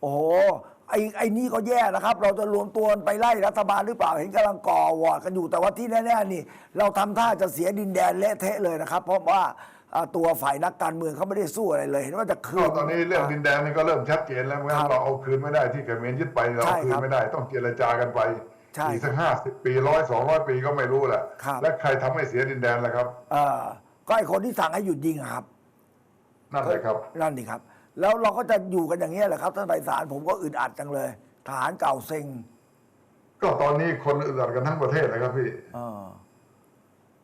โอ้โหไอ้ไอ้นี่ก็แย่นะครับ เราจะรวมตัวกันไปไล่รัฐบาลหรือเปล่าเห็นกำลังก่อวอร์ดกันอยู่แต่ว่าที่แน่ๆนี่ เราทำท่าจะเสียดินแดนเละเทะเลยนะครับ เพราะว่าอ่าตัวฝ่ายนักการเมืองเขาไม่ได้สู้อะไรเลย เห็นว่าจะคืก็น ตอนนี้เรื่องดินแดนนี่ก็เริ่มชัดเจนแล้วครัว่าบเราเอาคืนไม่ได้ที่เขมรยึดไปเราใช่เอาคืคนรับไม่ได้ต้องเจรจากันไปใช่อีกสักห้าสิบปีร้อยสองร้อยปีก็ไม่รู้แหละครับ และใครทำให้เสียดินแดนล่ะครับ เออก็ไอ้คนที่สั่งให้หยุดยิงอะครับ นั่นเลยครับ นั่นดิครับ แล้วเราก็จะอยู่กันอย่างนี้ยแหละครับท่านไพศาลผมก็อึดอัดจังเลย ทหารเก่าเซ็งก็ตอนนี้คนอึดอัดกันทั้งประเทศนะครับพี่เออ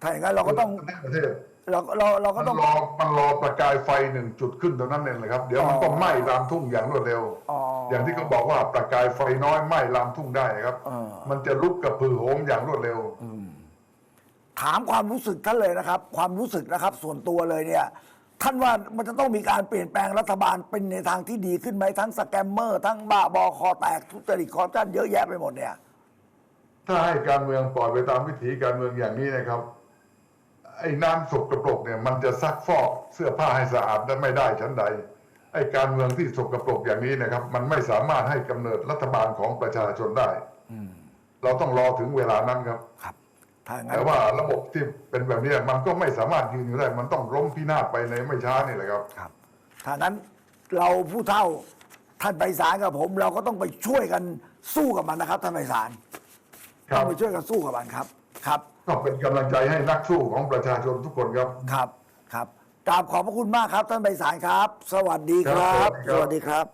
ถ้าอย่างนั้นเราก็ต้องทั้งประเทศเราเราเราก็มันต้องรอมันรอประกายไฟหนึ่งจุดขึ้นตรงนั้นเองเลยครับ เดี๋ยวมันอ๋อก็ไหม้ลามทุ่งอย่างรวดเร็ว อ๋อออย่างที่เขาบอกว่าประกายไฟน้อยไหม้ลามทุ่งได้ครับ เออ มันจะลุกกับพือโหมอย่างรวดเร็ว ถามความรู้สึกท่านเลยนะครับ ความรู้สึกนะครับ ส่วนตัวเลยเนี่ย ท่านว่ามันจะต้องมีการเปลี่ยนแปลงรัฐบาลเป็นในทางที่ดีขึ้นไหมทั้งสแกมเมอร์ทั้งบ้าบอคอแตกทุจริตคอร์รัปชันเยอะแยะไปหมดเนี่ย ถ้าให้การเมืองปล่อยไปตามวิถีการเมืองอย่างนี้นะครับ ไอ้น้ำสกปรกเนี่ย มันจะซักฟอกเสื้อผ้าให้สะอาดได้ไม่ได้ชั้นใดไอ้การเมืองที่สกปรกอย่างนี้นะครับ มันไม่สามารถให้กำเนิดรัฐบาลของประชาชนได้เราต้องรอถึงเวลานั้นครับครับถ้าอย่างนั้ แต่นว่าระบบที่เป็นแบบนี้มันก็ไม่สามารถยืนอยู่ได้ มันต้องล้มพินาศไปในไม่ช้านี่แหละครับครับถ้างั้นเราผู้เท่าท่านไพศาลกับผม เราก็ต้องไปช่วยกันสู้กับมันนะครับท่านไพศาลครัต้อบงไปช่วยกันสู้กับมันครับ ครับก็เป็นกำลังใจให้นักสู้ของประชาชนทุกคนครับครับครับกราบขอบพระคุณมากครับท่านไพศาลครับ สวัสดีครัครับบสวัสดีครับ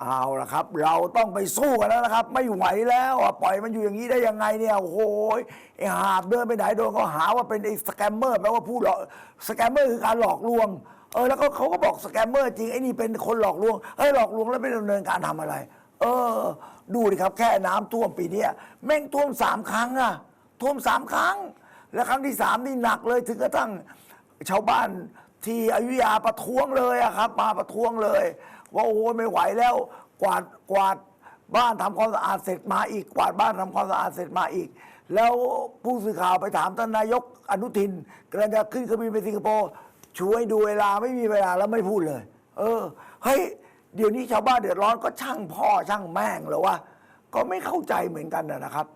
เอาละครับ เราต้องไปสู้กันแล้วนะครับ ไม่ไหวแล้วอะปล่อยมันอยู่อย่างนี้ได้ยังไงเนี่ยโอ้โหไอ้หาบเดินไปไหนโดนเขาหาว่าเป็นไอ้สแกมเมอร์แปลว่าผู้หลอกสแกมเมอร์คือการหลอกลวงเออแล้วก็เขาก็บอกสแกมเมอร์จริงไอ้นี่เป็นคนหลอกลวงเฮ้ยหลอกลวงแล้วไม่ดำเนินการทำอะไร เออ ดูดิครับแค่น้ำท่วมปีเนี้ยแม่งท่วมสามครั้งอะท่วมสามครั้ง และครั้งที่สามนี่หนักเลยถึงกระทั่งชาวบ้าน ที่อยุธยาประท้วงเลยอะครับ มาประท้วงเลย ว่าโอ้โหไม่ไหวแล้ว กวาดกวาดบ้านทำความสะอาดเสร็จมาอีก กวาดบ้านทำความสะอาดเสร็จมาอีก แล้วผู้สื่อข่าวไปถามท่านนายกอนุทินกำลังจะขึ้นเครื่องบินไปสิงคโปร์ช่วยดูเวลาไม่มีเวลาแล้วไม่พูดเลย เออเฮ้ยเดี๋ยวนี้ชาวบ้านเดือดร้อนก็ช่างพ่อช่างแม่งหรอวะก็ไม่เข้าใจเหมือนกันนะนะครับ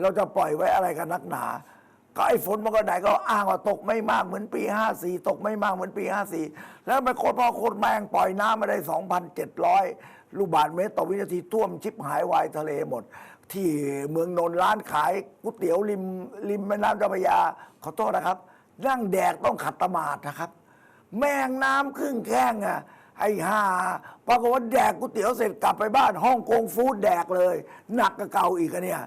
เราจะปล่อยไว้อะไรกันนักหนา ก็ไอ้ฝนมันก็ไหนก็อ้างว่าตกไม่มากเหมือนปี 54 ตกไม่มากเหมือนปี 54 แล้วมันโคตรพ่อโคตรแมงปล่อยน้ำมาได้ 2,700 ลูกบาศก์เมตรต่อวินาทีท่วมชิบหายวายทะเลหมด ที่เมืองนนท์ร้านขายก๋วยเตี๋ยวริมริมแม่น้ำเจ้าพระยาขอโทษนะครับ นั่งแดกต้องขัดตมาดนะครับ แมงน้ำครึ่งแข้งอะไอ้ห่าปรากฏว่าแดกก๋วยเตี๋ยวเสร็จกลับไปบ้านฮ่องกงฟู้ดแดกเลย หนักกับเก่าอีกอะเนี่ย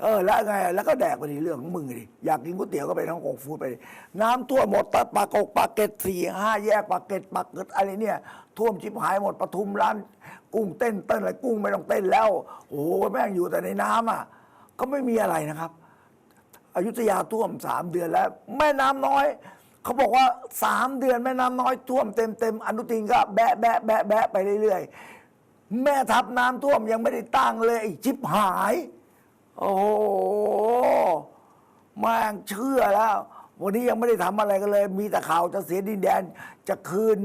เออแล้วไงแล้วก็แดกไปดิเรื่องของมึงดิอยากกินก๋วยเตี๋ยวก็ไปฮ่องกงฟูดไปดิน้ำท่วมหมดตะปากกปากเกร็ดสี่ห้าแยกปากเกร็ดปากเกร็ดอะไรเนี่ยท่วมชิบหายหมดปทุมร้าน กุ้งเต้นเต้นอะไรกุ้งไม่ต้องเต้นแล้ว โอ้โหแม่งอยู่แต่ในน้ำอะ ก็ไม่มีอะไรนะครับ อยุธยาท่วมสามเดือนแล้ว แม่น้ำน้อย เขาบอกว่าสามเดือนแม่น้ำน้อยท่วมเต็มเต็มอนุทินก็แบะแบะแบะแบะไปเรื่อยๆแม่ทัพน้ำท่วมยังไม่ได้ตั้งเลยชิบหาย โอ้โหแม่งเชื่อแล้ว วันนี้ยังไม่ได้ทำอะไรกันเลย มีแต่ข่าวจะเสียดินแดน จะคืน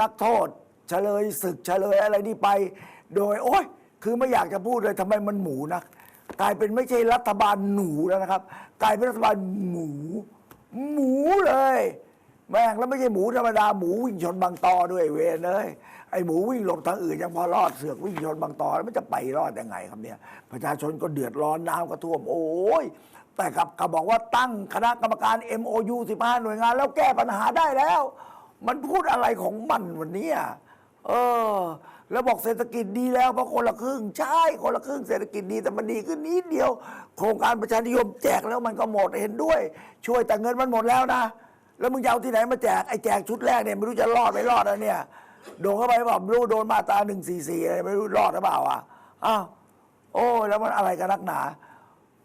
นักโทษเฉลยศึกเฉลยอะไรนี่ไป โดย โอ้ยคือไม่อยากจะพูดเลยทำไมมันหมูนะกลายเป็นไม่ใช่รัฐบาลหนูแล้วนะครับ กลายเป็นรัฐบาลหมู แม่งแล้วไม่ใช่หมูธรรมดาหมูวิ่งชนบางตอด้วยเวรเลยไอ้หมูวิ่งหลบทางอื่นยังพอรอดเสือกวิ่งชนบางตอแล้วมันจะไปรอดยังไงครับเนี่ย ประชาชนก็เดือดร้อนน้ำก็ท่วมโอ้ยแต่กับกับบอกว่าตั้งคณะกรรมการ MOU 15 หน่วยงาน แล้วแก้ปัญหาได้แล้ว มันพูดอะไรของมันวันนี้เออ แล้วบอกเศรษฐกิจดีแล้วเพราะคนละครึ่งใช่คนละครึ่งเศรษฐกิจดีแต่มันดีขึ้นนิดเดียว โครงการประชานิยมแจกแล้วมันก็หมดเห็นด้วย ช่วยแต่เงินมันหมดแล้วนะ แล้วมึงจะเอาที่ไหนมาแจกไอ้แจกชุดแรกเนี่ยไม่รู้จะรอดไม่รอดนะเนี่ยโดนเข้าไปบบไม่รู้โดนมาตราหนึ่งสี่สี่ไม่รู้รอดหรือเปล่าอะอ้าวโอ้ยแล้วมันอะไรกันนักหนา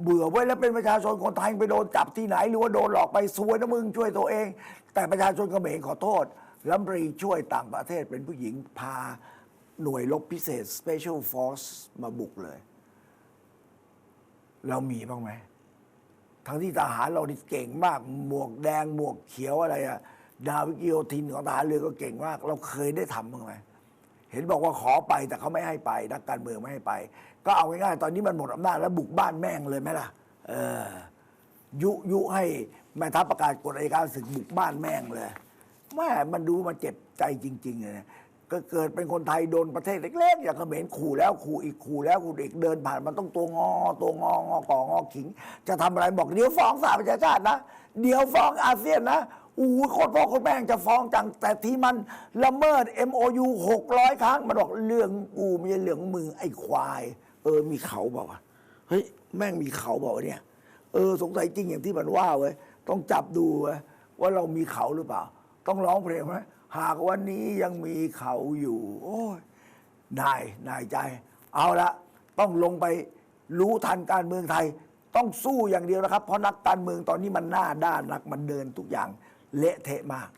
เบื่อไว้ยแล้วเป็นประชาชนคนไทยไปโดนจับที่ไหน หรือว่าโดนหลอกไปซวยนะมึงช่วยตัวเอง แต่ประชาชนเขมรขอโทษรัฐมนตรีช่วยต่างประเทศเป็นผู้หญิงพาหน่วยรบพิเศษ Special Force มาบุกเลย เรามีบ้างไหม ทั้งที่ทหารเรานี่เก่งมาก หมวกแดงหมวกเขียวอะไรอะดาวิกิโยธินของทหารเรือก็เก่งมาก เราเคยได้ทำบ้างไหมเห็นบอกว่าขอไปแต่เขาไม่ให้ไป นักการเมืองไม่ให้ไป ก็เอาง่ายๆตอนนี้มันหมดอำนาจแล้วบุกบ้านแม่งเลยไหมล่ะ เออ ยุยุให้แม่ทัพประกาศกฎอัยการศึกบุกบ้านแม่งเลยแม่มันดูมันเจ็บใจจริงๆเลยนะ ก็เกิดเป็นคนไทยโดนประเทศเล็กๆ อย่างเขมรขู่แล้วขู่อีกขู่แล้วขู่อีกเดินผ่านมันต้องตัวงอตัวงองอกองอขิง จะทำอะไรบอกเดี๋ยวฟ้องสหประชาชาตินะ เดี๋ยวฟ้องอาเซียนนะอู้โคตรพ่อโคตรแม่งจะฟ้องจัง แต่ที่มันละเมิด MOU 600 ครั้งมันบอกเรื่องกูไม่ใช่เรื่องมึงไอ้ควาย เออมีเขาบอกว่าเฮ้ยแม่งมีเขาบอกว่าเนี่ย เออสงสัยจริงอย่างที่มันว่าเว้ยต้องจับดูเว้ยว่าเรามีเขาหรือเปล่า ต้องร้องเพลงไหม หากวันนี้ยังมีเขาอยู่ โอ้ยนายนายใจ เอาละต้องลงไปรู้ทันการเมืองไทย ต้องสู้อย่างเดียวนะครับ เพราะนักการเมืองตอนนี้มันหน้าด้านนักมันเดินทุกอย่างเละเทะมาก